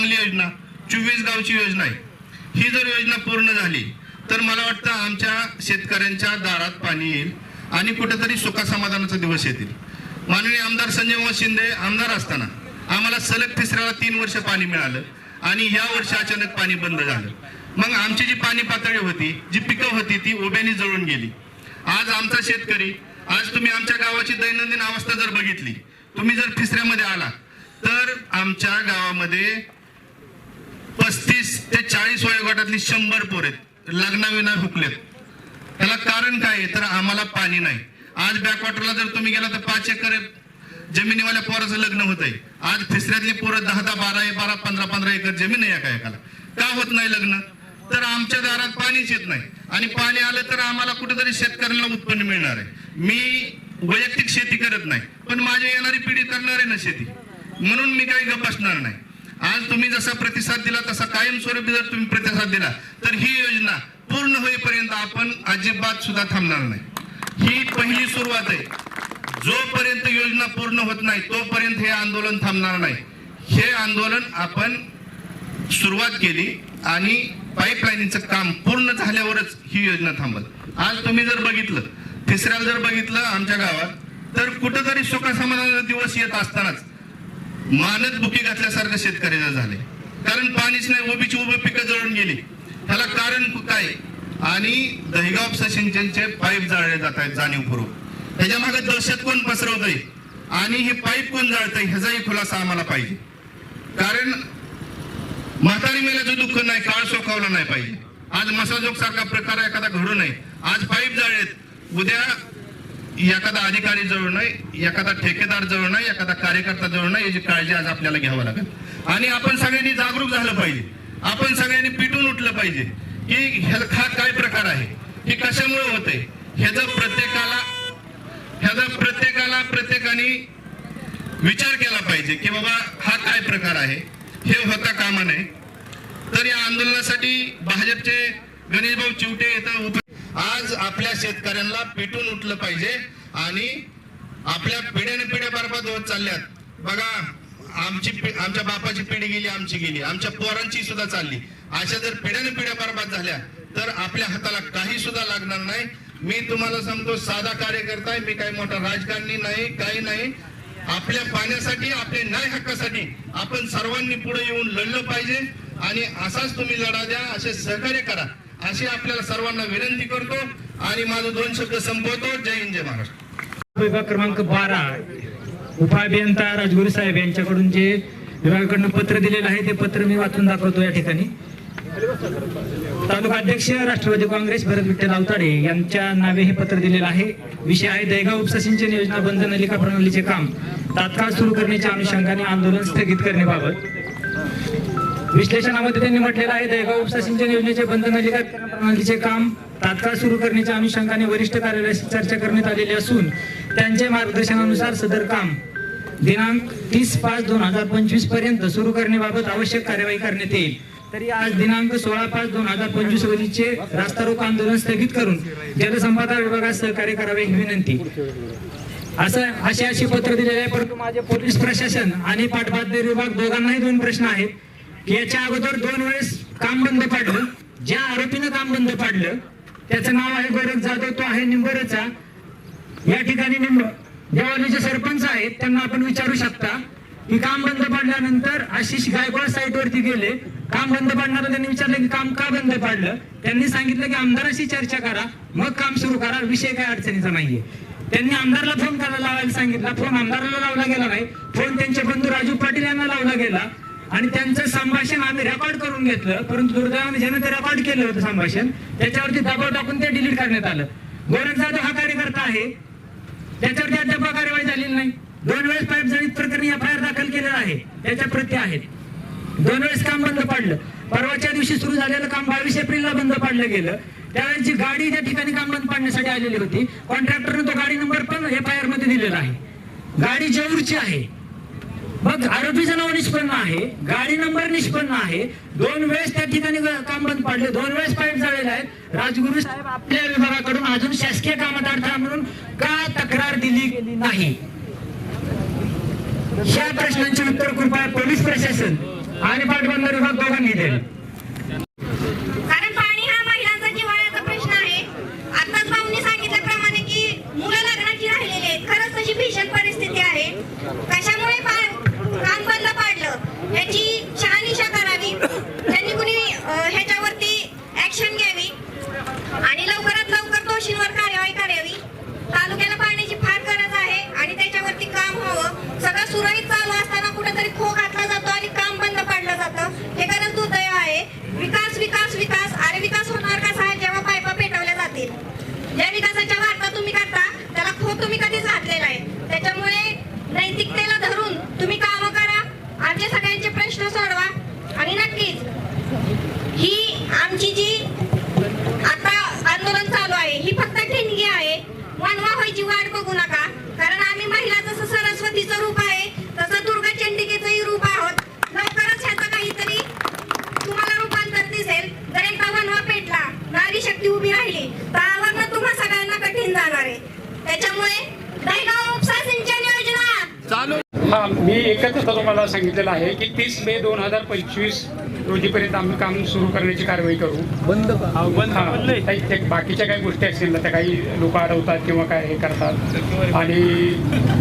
चांगली योजना चोवीस गावची योजना आहे. ही जर योजना पूर्ण झाली तर मला वाटतं आमच्या शेतकऱ्यांच्या दारात पाणी येईल आणि कुठेतरी सुखासमाधानाचे दिवस येतील. माननीय आमदार संजय मोहन शिंदे आमदार असताना आम्हाला सलग तिसऱ्याला तीन वर्ष पाणी मिळालं आणि ह्या वर्षी अचानक पाणी बंद झालं. मग आमची जी पाणी पातळी होती जी पिकं होती ती उभ्याने जळून गेली. आज आमचा शेतकरी आज तुम्ही आमच्या गावाची दैनंदिन अवस्था जर बघितली तुम्ही जर तिसऱ्यामध्ये आला तर आमच्या गावामध्ये पस्तीस ते चाळीस वयोगटातली शंभर पोर आहेत. लग्नाविना हुकलेत. त्याला कारण काय आहे? तर आम्हाला पाणी नाही. आज बॅकवॉटरला जर तुम्ही गेला तर पाच एकर जमिनीवाल्या पोराचं लग्न होत आहे आज तिसऱ्यातली पोरं दहा दहा बारा बारा पंधरा पंधरा एकर जमीन आहे एका एकाला. का होत नाही लग्न? तर आमच्या दारात पाणीच येत नाही. आणि पाणी आलं तर आम्हाला कुठेतरी शेतकऱ्यांना उत्पन्न मिळणार आहे. मी वैयक्तिक शेती करत नाही. पण माझी येणारी पिढी करणार आहे ना शेती. म्हणून मी काही गप असणार नाही. आज तुम्ही जसा प्रतिसाद दिला तसा कायमस्वरूपी जर तुम्ही प्रतिसाद दिला तर ही योजना पूर्ण होईपर्यंत आपण अजिबात सुद्धा थांबणार नाही. ही पहिली सुरुवात आहे. जोपर्यंत योजना पूर्ण होत नाही तोपर्यंत हे आंदोलन थांबणार नाही. हे आंदोलन आपण सुरुवात केली आणि पाईपलाईनचं काम पूर्ण झाल्यावरच ही योजना थांबल. आज तुम्ही जर बघितलं तिसऱ्याला जर बघितलं आमच्या गावात तर कुठंतरी सुखासमाधानाचा दिवस येत असतानाच मानत बुकी घातल्यासारखं शेतकऱ्याचं झाले कारण पाणीच नाही उभीची उभी पिकं जळून गेली. त्याला कारण काय? आणि दहिगाव सिंचनचे पाईप जाळले जात आहेत जाणीवपूर्वक त्याच्यामागे दहशत कोण पसरवतय? आणि हे पाईप कोण जाळतंय? ह्याचाही खुलासा आम्हाला पाहिजे. कारण म्हातारी मेल्याचं दुःख नाही काळ सोखावला नाही पाहिजे. आज मसाजोग सारखा प्रकार एखादा घडू नये. आज पाईप जाळेत उद्या एखादा अधिकारी जवळ नाही एखादा ठेकेदार जवळ नाही एखादा कार्यकर्ता जवळ नाही याची काळजी आज आपल्याला घ्यावं लागेल. आणि आपण सगळ्यांनी जागरूक झालं पाहिजे. आपण सगळ्यांनी पिटून उठलं पाहिजे की हा काय प्रकार आहे? हे कशामुळे होते ह्याचं प्रत्येकाला ह्याचा प्रत्येकाला प्रत्येकाने विचार केला पाहिजे की बाबा हा काय प्रकार आहे? हे होता कामा नये. तर या आंदोलनासाठी भाजपचे गणेशभाऊ चिवटे इथं आज आपल्या शेतकऱ्यांना पेटून उठलं पाहिजे आणि आपल्या पिढ्याने पिढ्या बरबाद होत चालल्यात. बघा आमची आमच्या बापाची पिढी गेली आमची गेली. आमच्या पोरांची सुद्धा चालली. अशा जर पिढ्याने पिढ्या बरबाद झाल्या तर आपल्या हाताला काही सुद्धा लागणार नाही. मी तुम्हाला सांगतो साधा कार्यकर्ता आहे मी काही मोठा राजकारणी नाही काही नाही. आपल्या पाण्यासाठी आपल्या न्याय हक्कासाठी आपण सर्वांनी पुढे येऊन लढलं पाहिजे. आणि असाच तुम्ही लढा द्या असे सहकार्य करा. अशी आपल्याला सर्वांना विनंती करतो आणि माझं दोन शब्द संपवतो. जय हिंद जय महाराष्ट्र. विभाग क्रमांक बारा. उपाभियंता राजगुरू साहेब यांच्याकडून जे विभागाकडनं पत्र दिलेलं आहे ते पत्र मी वाचून दाखवतो या ठिकाणी. तालुका अध्यक्ष राष्ट्रवादी काँग्रेस भरत विठ्ठल अवताडे यांच्या नावे हे पत्र दिलेलं आहे. विषय आहे दैगाव उपसा सिंचन योजना बंद नलिका प्रणालीचे काम तात्काळ सुरू करण्याच्या अनुषंगाने आंदोलन स्थगित करण्याबाबत. विश्लेषणामध्ये त्यांनी म्हटलेलं आहे दहेगाव उपसा सिंचन योजनेचे बंद नलिका प्रणालीचे काम तात्काळ सुरू करण्याच्या अनुषंगाने वरिष्ठ कार्यालयाशी चर्चा करण्यात आलेली असून त्यांच्या मार्गदर्शनानुसार सदर काम दिनांक तीस पाच दोन हजार पंचवीसपर्यंत सुरू करण्याबाबत आवश्यक कार्यवाही करण्यात येईल. तरी आज दिनांक सोळा पाच दोन हजार पंचवीस रोजीचे रास्ता रोको आंदोलन स्थगित करून जलसंपदा विभागास सहकार्य करावे ही विनंती. असं अशी अशी पत्र दिलेले आहे परंतु माझे पोलीस प्रशासन आणि पाटबहादूर विभाग दोघांनाही दोन प्रश्न आहेत. याच्या अगोदर दोन वेळेस काम बंद पाडलं. ज्या आरोपीनं काम बंद पाडलं त्याचं नाव आहे गोरख जाधव तो आहे निंबरचा या ठिकाणी निंब देवालीचे सरपंच आहेत त्यांना आपण विचारू शकता की काम बंद पाडल्यानंतर आशिष गायकवाड साईट वरती गेले. काम बंद पाडणार त्यांनी विचारलं की काम का बंद पाडलं? त्यांनी सांगितलं की आमदाराशी चर्चा करा मग काम सुरू करा विषय काय अडचणीचा नाहीये. त्यांनी आमदारला फोन करायला लावायला सांगितला. फोन आमदाराला लावला गेला नाही. फोन त्यांचे बंधू राजू पाटील यांना लावला गेला. आणि त्यांचं संभाषण आम्ही रेकॉर्ड करून घेतलं. परंतु दुर्दैवाने ज्यानं ते रेकॉर्ड केलं होतं संभाषण त्याच्यावरती दबाव टाकून ते डिलीट करण्यात आलं. गोरख जाधव हा कार्यकर्ता आहे. त्याच्यावरती अद्याप कार्यवाही झालेली नाही. दोन वेळेस पाईप जळीत प्रकरणी एफ आय आर दाखल केलेला आहे. त्याच्या प्रती आहेत. दोन वेळेस काम बंद पाडलं. परवाच्या दिवशी सुरू झालेलं काम बावीस एप्रिलला बंद पाडलं गेलं. त्यावेळेस जी गाडी त्या ठिकाणी काम बंद पाडण्यासाठी आलेली होती कॉन्ट्रॅक्टरने तो गाडी नंबर पण एफ आय आरमध्ये दिलेला आहे. गाडी जेऊरची आहे. मग आरोपीचं नाव निष्पन्न आहे गाडी नंबर निष्पन्न आहे. दोन वेळेस त्या ठिकाणी काम बंद पाडले. दोन वेळेस पाईप झालेले आहेत. राजगुरू साहेब आपल्या विभागाकडून अजून शासकीय कामात अडथळा म्हणून का तक्रार दिली गेली नाही? या प्रश्नांचे उत्तर कृपया पोलीस प्रशासन आणि पाटबंधारे विभाग दोघांनी दिले कारण पाणी हा महिलांचा जिव्हाळ्याचा प्रश्न आहे आताच भाऊंनी सांगितल्याप्रमाणे की मुलं लग्नाची राहिलेली आहेत खरंच तशी भीषण परिस्थिती आहे कशामुळे पा- काम बंद पाडलं याची शहानिशा करावी त्यांनी कुणी अं, ह्याच्यावरती ऍक्शन घ्यावी आणि लवकरात लवकर दोषींवर कार्यवाही करावी तालुक्याला पाण्याची फार गरज आहे आणि त्याच्यावरती काम व्हावं सगळं सुरळीत चालू असताना कुठेतरी खो घातला जातो आणि काम बंद पाडलं जातं हे खरंच दुर्दैव आहे विकास विकास विकास अरे विकास होणार कसा आहे जेव्हा पायपा पेटवल्या जातील ज्या विकासाच्या वार्ता तुम्ही करता त्याला खो तुम्ही कधीच घातलेला आहे त्याच्यामुळे नैतिकतेला धरून तुम्ही कामं करा आमचे सगळ्यांचे प्रश्न सोडवा आणि नक्कीच ही आमची जी आता आंदोलन चालू आहे ही फक्त ठिणगी आहे वनवा व्हायची वाट बघू नका कारण आम्ही महिला जसं सरस्वतीचं रूप आहे तसं दुर्गा चंडिकेचंही रूप आहोत लवकरच ह्याचं काहीतरी तुम्हाला रूपांतर दिसेल जर एकदा वनवा पेटला नारी शक्ती उभी राहिली तर आवरणं तुम्हा सगळ्यांना कठीण जाणार आहे त्याच्यामुळे दहीगाव उपसा सिंचन योजना हा मी एकच आता तुम्हाला सांगितलेलं आहे की तीस मे दोन हजार पंचवीस रोजीपर्यंत आम्ही काम सुरू करण्याची कारवाई करू. बंद हा, काही- बाकीच्या काही गोष्टी असतील ना त्या काही लोक अडवतात किंवा काय हे करतात. आणि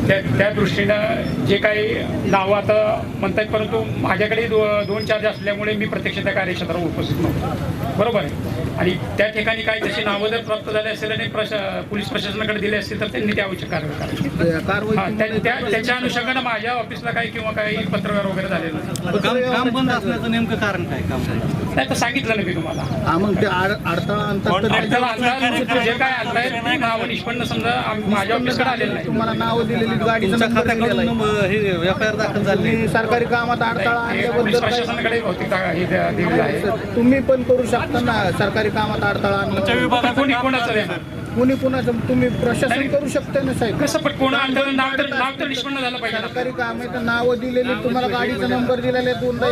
त्या त्या दृष्टीनं जे काही नावं आता म्हणतात परंतु माझ्याकडे दो दोन चार्ज असल्यामुळे मी प्रत्यक्ष त्या कार्यक्षेत्रावर उपस्थित नव्हतो. बरोबर आहे? आणि त्या ठिकाणी काही तशी नावं जर प्राप्त झाले असेल आणि प्रशा पोलीस प्रशासनाकडे दिले असतील तर त्यांनी ती आवश्यक कारवाई करावी. हा, त्याच्या अनुषंगानं माझ्या ऑफिसला काही किंवा काही पत्रव्यवहार वगैरे झाले नाही. कारण काय काम नाही तर सांगितलं ना मी तुम्हाला. हा मग ते आड- अडथळा तर जे काय आणतायत ती नावं निष्पन्न समजा आम- माझ्या ऑफिसकडे आलेलं नाही. तुम्हाला नाव दिलेली गाडीचा तुमच्या नंबर दिलेला खात्याकडून आहे. नंबर- हे एफ आय आर दाखल झाली. तुम्ही सरकारी कामात अडथळा हे पोलीस आणल्याबद्दल काय- प्रशासनाकडे बहुतेक ता- हे द्या- दिलेलं आहे? तुम्ही पण करू शकता ना सरकारी कामात अडथळा आणला कोणी कोणाचं देणार कुणी कुणाचं? तुम्ही प्रशासन करू शकता ना साहेब. कसं पण कोण आणलं नाव तर नाव तर निष्पन्न झालं पाहिजे. ना सरकारी काम आहे तर नावं दिलेली तुम्हाला गाडीचा नंबर दिलेला आहे दोनदा